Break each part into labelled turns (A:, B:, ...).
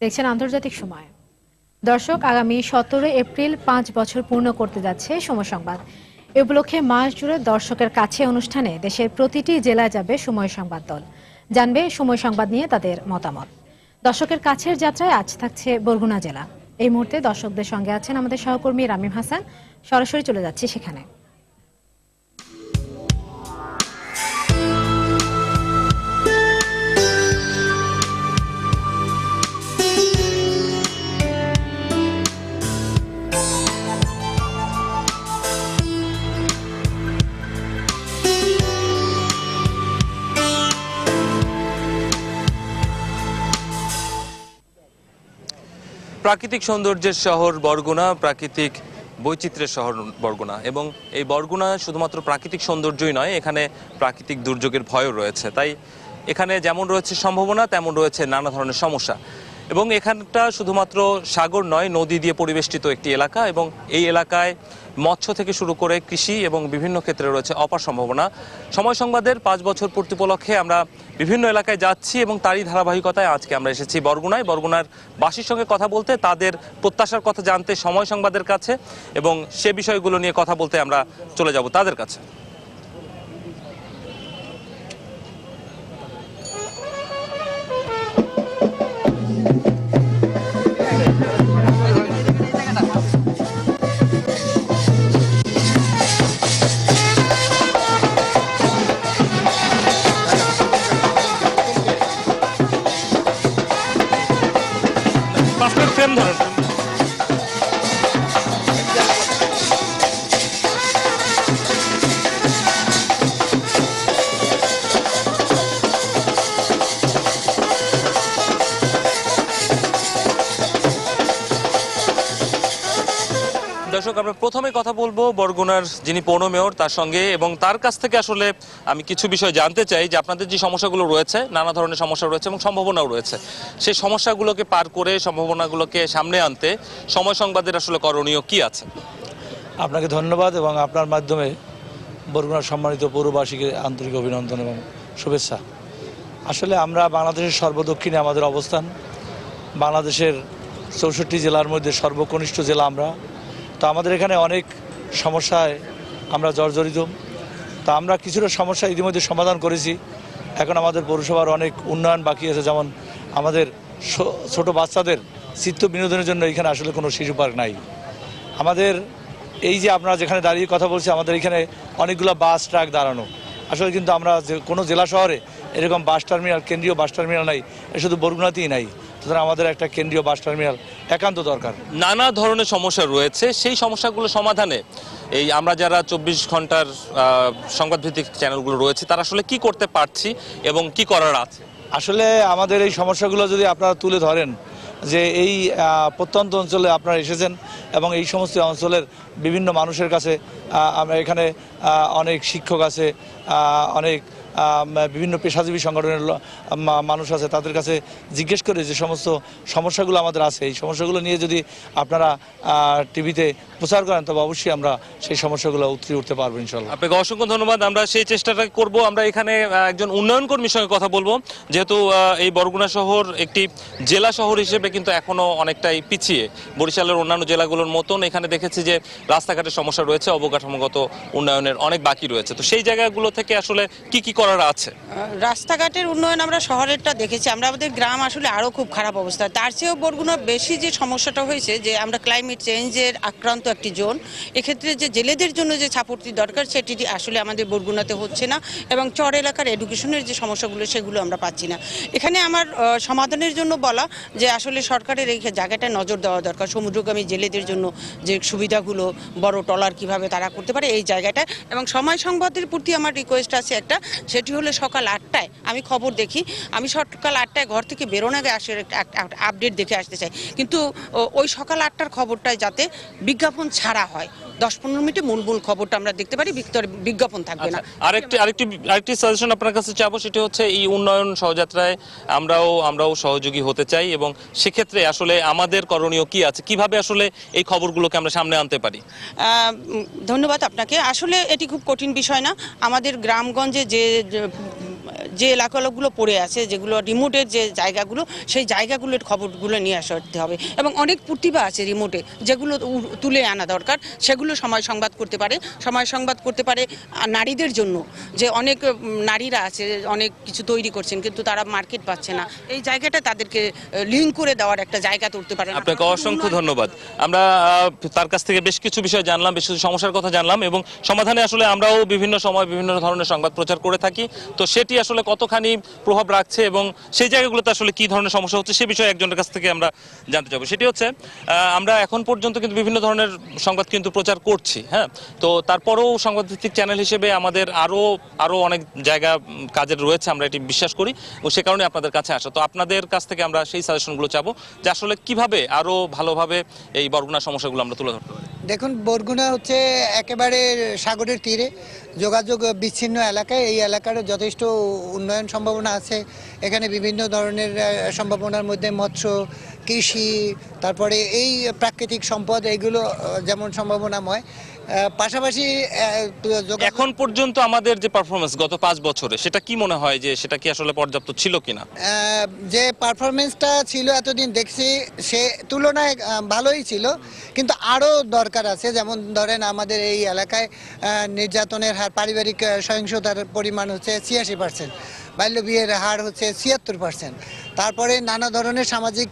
A: দেখছেন আন্তর্জাতিক সময়। দর্শক, আগামী সতেরো এপ্রিল পাঁচ বছর পূর্ণ করতে যাচ্ছে সময় সংবাদ এ উপলক্ষে মাস জুড়ে দর্শকের কাছে অনুষ্ঠানে দেশের প্রতিটি জেলায় যাবে সময় সংবাদ দল। জানবে সময় সংবাদ নিয়ে তাদের মতামত। দর্শকের কাছের যাত্রায় আজ থাকছে বরগুনা জেলা। এই মুহূর্তে দর্শকদের সঙ্গে আছেন আমাদের সহকর্মী রামিম হাসান। সরাসরি চলে যাচ্ছে সেখানে।
B: প্রাকৃতিক সৌন্দর্যের শহর বরগুনা, প্রাকৃতিক বৈচিত্র্যের শহর বরগুনা এবং এই বরগুনা শুধুমাত্র প্রাকৃতিক সৌন্দর্যই নয়, এখানে প্রাকৃতিক দুর্যোগের ভয়ও রয়েছে। তাই এখানে যেমন রয়েছে সম্ভাবনা, তেমন রয়েছে নানা ধরনের সমস্যা এবং এখানটা শুধুমাত্র সাগর নয়, নদী দিয়ে পরিবেষ্টিত একটি এলাকা এবং এই এলাকায় মৎস্য থেকে শুরু করে কৃষি এবং বিভিন্ন ক্ষেত্রে রয়েছে অপার সম্ভাবনা। সময় সংবাদের পাঁচ বছর পূর্তি উপলক্ষে আমরা বিভিন্ন এলাকায় যাচ্ছি এবং তারই ধারাবাহিকতায় আজকে আমরা এসেছি বরগুনায়। বরগুনার বাসীর সঙ্গে কথা বলতে, তাদের প্রত্যাশার কথা জানতে সময় সংবাদের কাছে এবং সে বিষয়গুলো নিয়ে কথা বলতে আমরা চলে যাব তাদের কাছে। পাসপোর্ট ফ্রেম দর্শক আমরা প্রথমে কথা বলব বরগুনার যিনি পৌর মেয়র, তার সঙ্গে এবং তার কাছ থেকে আসলে আমি কিছু বিষয় জানতে চাই যে আপনাদের যে সমস্যাগুলো রয়েছে, নানা ধরনের সমস্যা রয়েছে এবং সম্ভাবনাও রয়েছে। সেই সমস্যাগুলোকে পার করে, সম্ভাবনাগুলোকে সামনে আনতে সময় সংবাদের আসলে করণীয় কি আছে?
C: আপনাকে ধন্যবাদ এবং আপনার মাধ্যমে বরগুনার সম্মানিত পৌরবাসীকে আন্তরিক অভিনন্দন এবং শুভেচ্ছা। আসলে আমরা বাংলাদেশের সর্বদক্ষিণে আমাদের অবস্থান। বাংলাদেশের চৌষট্টি জেলার মধ্যে সর্বকনিষ্ঠ জেলা আমরা। তো আমাদের এখানে অনেক সমস্যায় আমরা জর্জরিত। তা আমরা কিছুটা সমস্যা ইতিমধ্যে সমাধান করেছি। এখন আমাদের পৌরসভার অনেক উন্নয়ন বাকি আছে। যেমন আমাদের ছোট বাচ্চাদের চিত্ত বিনোদনের জন্য এখানে আসলে কোনো শিশু পার্ক নাই। আমাদের এই যে আপনারা যেখানে দাঁড়িয়ে কথা বলছি আমাদের এখানে অনেকগুলো বাস, ট্রাক দাঁড়ানো। আসলে কিন্তু আমরা কোনো জেলা শহরে এরকম বাস টার্মিনাল, কেন্দ্রীয় বাস টার্মিনাল নাই। এটা শুধু বরগুনাতেই নাই। সুতরাং আমাদের একটা কেন্দ্রীয় বাস টার্মিনাল একান্ত দরকার।
B: নানা ধরনের সমস্যা রয়েছে। সেই সমস্যাগুলো সমাধানে এই আমরা যারা চব্বিশ ঘণ্টার সংবাদভিত্তিক চ্যানেলগুলো রয়েছে তারা আসলে কি করতে পারছি এবং কি করার আছে?
C: আসলে আমাদের এই সমস্যাগুলো যদি আপনারা তুলে ধরেন যে এই প্রত্যন্ত অঞ্চলে আপনারা এসেছেন এবং এই সমস্ত অঞ্চলের বিভিন্ন মানুষের কাছে আমরা এখানে অনেক শিক্ষক আছে অনেক বিভিন্ন পেশাজীবী সংগঠনের মানুষ আছে, তাদের কাছে জিজ্ঞেস করে যে সমস্ত সমস্যাগুলো আমাদের আছে। এই সমস্যাগুলো নিয়ে যদি আপনারা টিভিতে প্রচার করেন, তবে অবশ্যই আমরা সেই সমস্যাগুলো উতরে উঠতে পারব ইনশাল্লাহ
B: আপনাকে অসংখ্য ধন্যবাদ। আমরা সেই চেষ্টাটা করব। আমরা এখানে একজন উন্নয়ন কর্মীর সঙ্গে কথা বলব। যেহেতু এই বরগুনা শহর একটি জেলা শহর হিসেবে কিন্তু এখনও অনেকটাই পিছিয়ে। বরিশালের অন্যান্য জেলাগুলোর মতন এখানে দেখেছি যে রাস্তাঘাটের সমস্যা রয়েছে, অবকাঠামোগত উন্নয়নের অনেক বাকি রয়েছে। তো সেই জায়গাগুলো থেকে আসলে কি কি করার আছে?
D: রাস্তাঘাটের উন্নয়ন আমরা শহরেরটা দেখেছি। আমরা আমাদের গ্রাম আসলে আরও খুব খারাপ অবস্থা। তার চেয়েও বরগুনা বেশি যে সমস্যাটা হয়েছে, যে আমরা ক্লাইমেট চেঞ্জের আক্রান্ত একটি জোন, এক্ষেত্রে যে জেলেদের জন্য যে সাপোর্টটি দরকার, সেটি আসলে আমাদের বরগুনাতে হচ্ছে না এবং চর এলাকার এডুকেশনের যে সমস্যাগুলো, সেগুলো আমরা পাচ্ছি না। এখানে আমার সমাধানের জন্য বলা যে আসলে সরকারের এই জায়গাটায় নজর দেওয়া দরকার। সমুদ্রগামী জেলেদের জন্য যে সুবিধাগুলো, বড় টলার কীভাবে তারা করতে পারে, এই জায়গাটায় এবং সময় সংবাদের প্রতি আমার রিকোয়েস্ট আছে একটা সেটি হলো সকাল আটটায় আমি খবর দেখি। আমি সকাল আটটায় ঘর থেকে বেরোনোর আগে আসে আপডেট দেখে আসতে চাই। কিন্তু ওই সকাল আটটার খবরটায় যাতে বিজ্ঞাপন ছাড়া হয়। দশ পনেরো মিনিটে মূল মূল খবরটা আমরা দেখতে পারি বিজ্ঞাপন থাকবে না।
B: আচ্ছা, আরেকটি আরেকটি আরেকটি সাজেশন আপনার কাছে চাবো সেটি হচ্ছে এই উন্নয়ন সহযাত্রায় আমরাও আমরাও সহযোগী হতে চাই এবং সেক্ষেত্রে আসলে আমাদের করণীয় কি আছে? কীভাবে আসলে এই খবরগুলোকে আমরা সামনে আনতে পারি?
D: ধন্যবাদ আপনাকে। আসলে এটি খুব কঠিন বিষয় না। আমাদের গ্রামগঞ্জে যে যে এলাকাগুলো পড়ে আছে যেগুলো রিমোটের যে জায়গাগুলো সেই জায়গাগুলোর খবরগুলো নিয়ে আসতে হবে। এবং অনেক প্রতিভা আছে রিমোটে যেগুলো তুলে আনা দরকার। সেগুলো সময় সংবাদ করতে পারে। সময় সংবাদ করতে পারে নারীদের জন্য। যে অনেক নারীরা আছে অনেক কিছু তৈরি করছেন কিন্তু তারা মার্কেট পাচ্ছে না। এই জায়গাটা তাদেরকে লিঙ্ক করে দেওয়ার একটা জায়গা তুলতে পারে
B: আপনাকে অসংখ্য ধন্যবাদ। আমরা তার কাছ থেকে বেশ কিছু বিষয় জানলাম বেশ কিছু সমস্যার কথা জানলাম এবং সমাধানে আসলে আমরাও বিভিন্ন সময় বিভিন্ন ধরনের সংবাদ প্রচার করে থাকি। তো সেটি আসলে কতখানি প্রভাব রাখছে এবং সেই জায়গাগুলোতে আসলে কি ধরনের সমস্যা হচ্ছে সে বিষয়ে একজনের কাছ থেকে আমরা জানতে চাবো সেটি হচ্ছে আমরা এখন পর্যন্ত কিন্তু বিভিন্ন ধরনের সংবাদ কিন্তু প্রচার করছি হ্যাঁ? তো তারপরেও সংবাদভিত্তিক চ্যানেল হিসেবে আমাদের আরও আরও অনেক জায়গা কাজের রয়েছে, আমরা এটি বিশ্বাস করি এবং সে কারণে আপনাদের কাছে আসা। তো আপনাদের কাছ থেকে আমরা সেই সাজেশনগুলো চাবো যে আসলে কীভাবে আরও ভালোভাবে এই বরগুনা সমস্যাগুলো আমরা তুলে ধরতে পারি।
E: দেখুন, বরগুনা হচ্ছে একেবারে সাগরের তীরে। যোগাযোগ বিচ্ছিন্ন এলাকায়। এই এলাকার যথেষ্ট উন্নয়ন সম্ভাবনা আছে। এখানে বিভিন্ন ধরনের সম্ভাবনার মধ্যে মৎস্য কৃষি তারপরে এই প্রাকৃতিক সম্পদ এইগুলো যেমন সম্ভাবনাময়। পাশাপাশি
B: এখন পর্যন্ত আমাদের যে পারফরমেন্স গত পাঁচ বছরে সেটা কি মনে হয় যে সেটা কি আসলে পর্যাপ্ত ছিল কিনা?
E: যে পারফরমেন্সটা ছিল এতদিন দেখছি সে তুলনায় ভালোই ছিল। কিন্তু আরও দরকার আছে যেমন ধরেন আমাদের এই এলাকায় নির্যাতনের হার পারিবারিক সহিংসতার পরিমাণ হচ্ছে ছিয়াশি পার্সেন্ট বাল্য বিয়ের হার হচ্ছে ছিয়াত্তর পার্সেন্ট তারপরে নানা ধরনের সামাজিক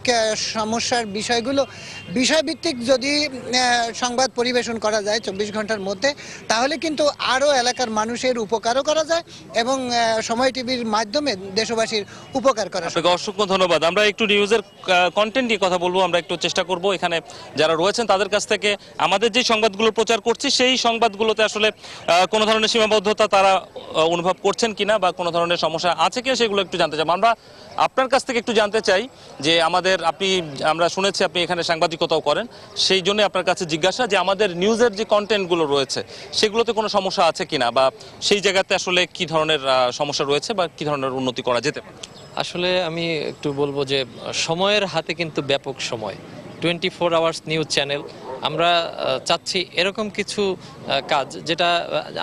E: সমস্যার বিষয়গুলো। বিষয়ভিত্তিক যদি সংবাদ পরিবেশন করা যায় চব্বিশ ঘণ্টার মধ্যে, তাহলে কিন্তু আরও এলাকার মানুষের উপকারও করা যায় এবং সময় টিভির মাধ্যমে দেশবাসীর উপকার করা
B: আপনাকে অসংখ্য ধন্যবাদ। আমরা একটু নিউজের কন্টেন্ট নিয়ে কথা বলব, আমরা একটু চেষ্টা করব এখানে যারা রয়েছেন তাদের কাছ থেকে। আমাদের যে সংবাদগুলো প্রচার করছি, সেই সংবাদগুলোতে আসলে কোনো ধরনের সীমাবদ্ধতা তারা অনুভব করছেন কিনা বা কোনো ধরনের সমস্যা আছে কিনা সেগুলো একটু জানতে চাই। আমরা আপনার কাছ থেকে একটু জানতে চাই যে আমাদের আপনি, আমরা শুনেছি আপনি এখানে সাংবাদিকতাও করেন, সেই জন্য আপনার কাছে জিজ্ঞাসা যে আমাদের নিউজের যে কন্টেন্টগুলো রয়েছে, সেগুলোতে কোনো সমস্যা আছে কিনা বা সেই জায়গাতে আসলে কি ধরনের সমস্যা রয়েছে বা কি ধরনের উন্নতি করা যেতে পারে?
F: আসলে আমি একটু বলব যে সময়ের হাতে কিন্তু ব্যাপক সময়। Twenty four hours news channel আমরা চাচ্ছি এরকম কিছু কাজ যেটা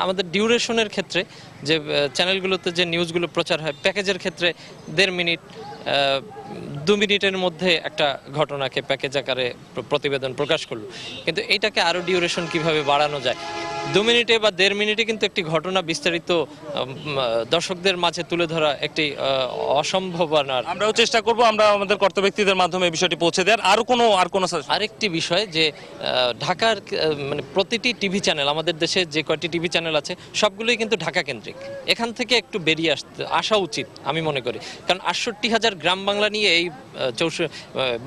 F: আমাদের ডিউরেশনের ক্ষেত্রে যে চ্যানেলগুলোতে যে নিউজগুলো প্রচার হয়, প্যাকেজের ক্ষেত্রে দেড় মিনিট দু মিনিটের মধ্যে একটা ঘটনাকে প্যাকেজ আকারে প্রতিবেদন প্রকাশ করল। কিন্তু এটাকে আরও ডিউরেশন কীভাবে বাড়ানো যায় দু মিনিটে বা দেড় মিনিটে কিন্তু একটি ঘটনা বিস্তারিত দর্শকদের মাঝে তুলে ধরা একটি আহ, অসম্ভাবনার
B: আমরাও চেষ্টা করব আমরা আমাদের কর্তব্য ব্যক্তিদের মাধ্যমে বিষয়টি পৌঁছে দেওয়ার। আর কোনো আর কোনো?
F: আরেকটি বিষয় যে ঢাকার মানে প্রতিটি টিভি চ্যানেল আমাদের দেশে যে কয়টি টিভি চ্যানেল আছে সবগুলোই কিন্তু ঢাকা কেন্দ্রিক। এখান থেকে একটু বেরিয়ে আসতে আসা উচিত আমি মনে করি। কারণ আটষট্টি হাজার গ্রাম বাংলা নিয়ে এই চৌষ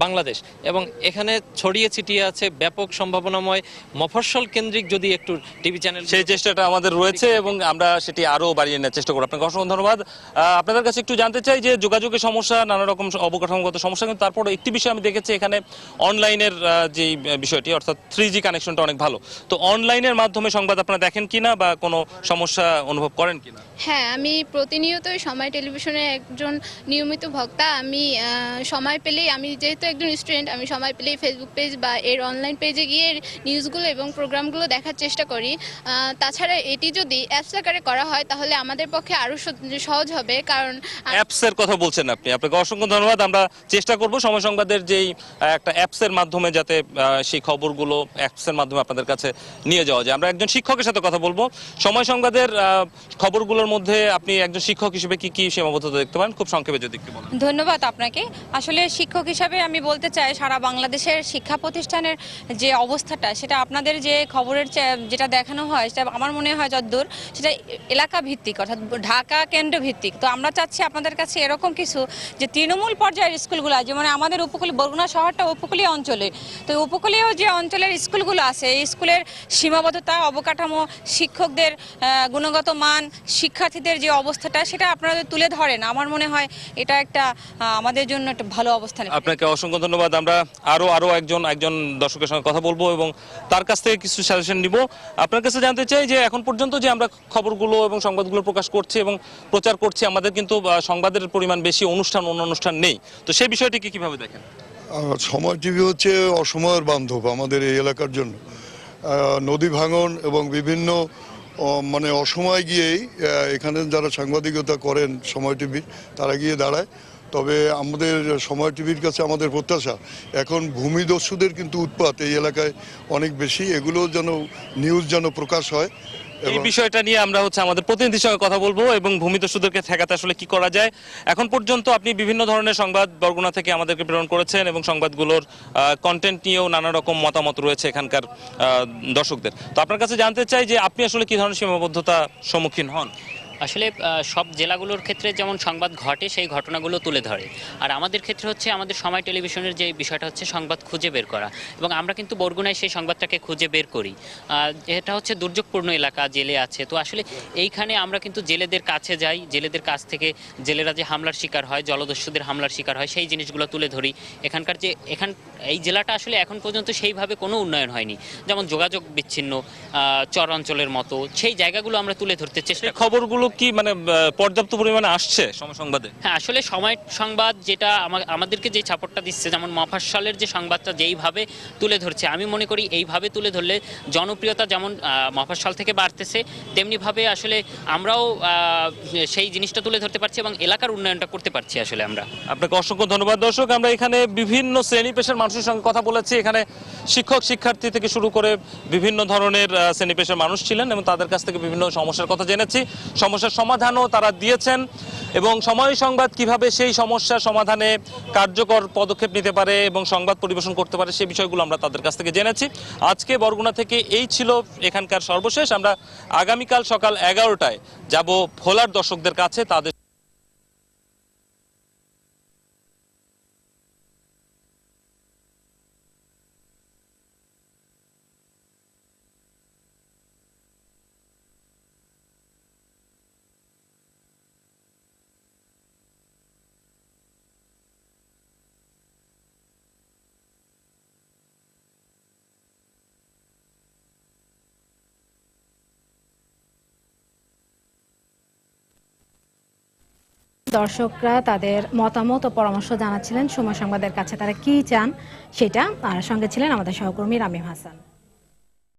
F: বাংলাদেশ। এবং এখানে ছড়িয়ে ছিটিয়ে আছে ব্যাপক সম্ভাবনাময় মফস্বল কেন্দ্রিক যদি একটু টিভি চ্যানেল
B: সেই চেষ্টাটা আমাদের রয়েছে এবং আমরা সেটি আরও বাড়িয়ে নেওয়ার চেষ্টা করব। আপনাকে অসংখ্য ধন্যবাদ। আপনাদের কাছে একটু জানতে চাই যে যোগাযোগের সমস্যা নানা রকম অবকাঠামোগত সমস্যা কিন্তু তারপর একটি বিষয় আমি দেখেছি এখানে অনলাইনের যে বিষয়টি অর্থাৎ থ্রি জি কানেকশনটা অনেক ভালো। তো অনলাইনের মাধ্যমে সংবাদ আপনারা দেখেন কিনা বা কোনো সমস্যা অনুভব করেন কিনা?
G: হ্যাঁ আমি প্রতিনিয়তই সময় টেলিভিশনের একজন নিয়মিত ভক্তা। আমি সময় পেলেই আমি যেহেতু একজন স্টুডেন্ট আমি সময় পেলেই ফেসবুক পেজ বা এর অনলাইন পেজে গিয়ে নিউজগুলো এবং প্রোগ্রামগুলো দেখার চেষ্টা করি। তাছাড়া এটি যদি অ্যাপস আকারে করা হয় তাহলে আমাদের পক্ষে আরও সহজ হবে। কারণ
B: অ্যাপসের কথা বলছেন আপনি। আপনাকে অসংখ্য ধন্যবাদ। আমরা চেষ্টা করব সময় সংবাদের যেই একটা অ্যাপসের মাধ্যমে যাতে সেই খবরগুলো অ্যাপসের মাধ্যমে আপনাদের কাছে নিয়ে যাওয়া যায়। আমরা একজন শিক্ষকের সাথে কথা বলব। সময় সংবাদের আহ, খবরগুলোর মধ্যে আপনি একজন শিক্ষক হিসেবে কি কি সীমাবদ্ধতা দেখতে পান খুব সংক্ষেপে যদি একটু বলেন।
H: ধন্যবাদ আপনাকে। আসলে শিক্ষক হিসাবে আমি বলতে চাই, সারা বাংলাদেশের শিক্ষা প্রতিষ্ঠানের যে অবস্থাটা, সেটা আপনাদের যে খবরের যেটা দেখানো হয়, সেটা আমার মনে হয় যদ্দূর, সেটা এলাকা ভিত্তিক, অর্থাৎ ঢাকা কেন্দ্র ভিত্তিক। তো আমরা চাচ্ছি আপনাদের কাছে এরকম কিছু যে তৃণমূল পর্যায়ের স্কুলগুলো, যেমন আমাদের উপকূল, বরগুনা শহরটা উপকূলীয় অঞ্চলে। তো উপকূলীয় যে অঞ্চলের স্কুলগুলো আছে, এই স্কুলের সীমাবদ্ধতা, অবকাঠামো, শিক্ষকদের গুণগত মান শিক্ষার্থীদের যে অবস্থাটা সেটা আপনারা তুলে ধরেন। আমার মনে হয় এটা একটা আমাদের জন্য একটা ভালো অবস্থান
B: আপনাকে অসংখ্য ধন্যবাদ। আমরা আরও আরও একজন একজন দর্শকের সঙ্গে কথা বলব এবং তার কাছ থেকে কিছু সাজেশন নিব। আপনার কাছে জানতে চাই যে এখন পর্যন্ত যে আমরা খবরগুলো এবং সংবাদগুলো প্রকাশ করছি এবং প্রচার করছি আমাদের কিন্তু সংবাদের পরিমাণ বেশি অনুষ্ঠান অন্য অনুষ্ঠান নেই। তো সেই বিষয়টিকে কীভাবে দেখেন?
I: সময় টিভি হচ্ছে অসময়ের বান্ধব আমাদের এই এলাকার জন্য। নদী ভাঙন এবং বিভিন্ন মানে অসময় গিয়েই এখানে যারা সাংবাদিকতা করেন সময় টিভির তারা গিয়ে দাঁড়ায়। তবে আমাদের সময় টিভির কাছে আমাদের প্রত্যাশা, এখন ভূমিদস্যুদের কিন্তু উৎপাত এই এলাকায় অনেক বেশি। এগুলো যেন, নিউজ যেন প্রকাশ হয়
B: এই বিষয়টা নিয়ে আমরা হচ্ছে আমাদের প্রতিনিধির সঙ্গে কথা বলব এবং ভূমিদস্যুদেরকে ঠেকাতে আসলে কি করা যায়। এখন পর্যন্ত আপনি বিভিন্ন ধরনের সংবাদ বরগুনা থেকে আমাদেরকে প্রেরণ করেছেন এবং সংবাদগুলোর কন্টেন্ট নিয়েও নানা রকম মতামত রয়েছে এখানকার আহ, দর্শকদের। তো আপনার কাছে জানতে চাই যে আপনি আসলে কি ধরনের সীমাবদ্ধতা সম্মুখীন হন?
J: আসলে সব জেলাগুলোর ক্ষেত্রে যেমন সংবাদ ঘটে, সেই ঘটনাগুলো তুলে ধরে। আর আমাদের ক্ষেত্রে হচ্ছে, আমাদের সময় টেলিভিশনের যে বিষয়টা হচ্ছে, সংবাদ খুঁজে বের করা। এবং আমরা কিন্তু বরগুনায় সেই সংবাদটাকে খুঁজে বের করি। এটা হচ্ছে দুর্যোগপূর্ণ এলাকা, জেলে আছে। তো আসলে এইখানে আমরা কিন্তু জেলেদের কাছে যাই, জেলেদের কাছ থেকে জেলেরা যে হামলার শিকার হয়, জলদস্যুদের হামলার শিকার হয়, সেই জিনিসগুলো তুলে ধরি। এখানকার যে, এখান, এই জেলাটা আসলে এখন পর্যন্ত সেইভাবে কোনো উন্নয়ন হয়নি। যেমন যোগাযোগ বিচ্ছিন্ন চর অঞ্চলের মতো, সেই জায়গাগুলো আমরা তুলে ধরতে চেষ্টা
B: সেই খবরগুলো কি মানে পর্যাপ্ত পরিমাণে আসছে সময় সংবাদে
J: হ্যাঁ আসলে সময় সংবাদ যেটা আমাদেরকে যে সাপোর্টটা দিচ্ছে যেমন মফাস্বলের যে সংবাদটা যেইভাবে তুলে ধরছে আমি মনে করি এইভাবে তুলে ধরলে জনপ্রিয়তা যেমন আহ, মফস্বল থেকে বাড়তেছে তেমনিভাবে আসলে আমরাও সেই জিনিসটা তুলে ধরতে পারছি এবং এলাকার উন্নয়নটা করতে পারছি আসলে আমরা।
B: আপনাকে অসংখ্য ধন্যবাদ। দর্শক আমরা এখানে বিভিন্ন শ্রেণি পেশার মানুষের সঙ্গে কথা বলেছি। এখানে শিক্ষক শিক্ষার্থী থেকে শুরু করে বিভিন্ন ধরনের শ্রেণি পেশার মানুষ ছিলেন এবং তাদের কাছ থেকে বিভিন্ন সমস্যার কথা জেনেছি। সমস্যার সমাধানও তারা দিয়েছেন এবং সময় সংবাদ কীভাবে সেই সমস্যার সমাধানে কার্যকর পদক্ষেপ নিতে পারে এবং সংবাদ পরিবেশন করতে পারে সেই বিষয়গুলো আমরা তাদের কাছ থেকে জেনেছি। আজকে বরগুনা থেকে এই ছিল এখানকার সর্বশেষ। আমরা আগামীকাল সকাল এগারোটায় যাব ভোলার দর্শকদের কাছে, তাদের
A: দর্শকরা তাদের মতামত ও পরামর্শ জানাচ্ছিলেন। সময় সংবাদের কাছে তারা কি চান সেটা আর সঙ্গে ছিলেন আমাদের সহকর্মী রামিম হাসান।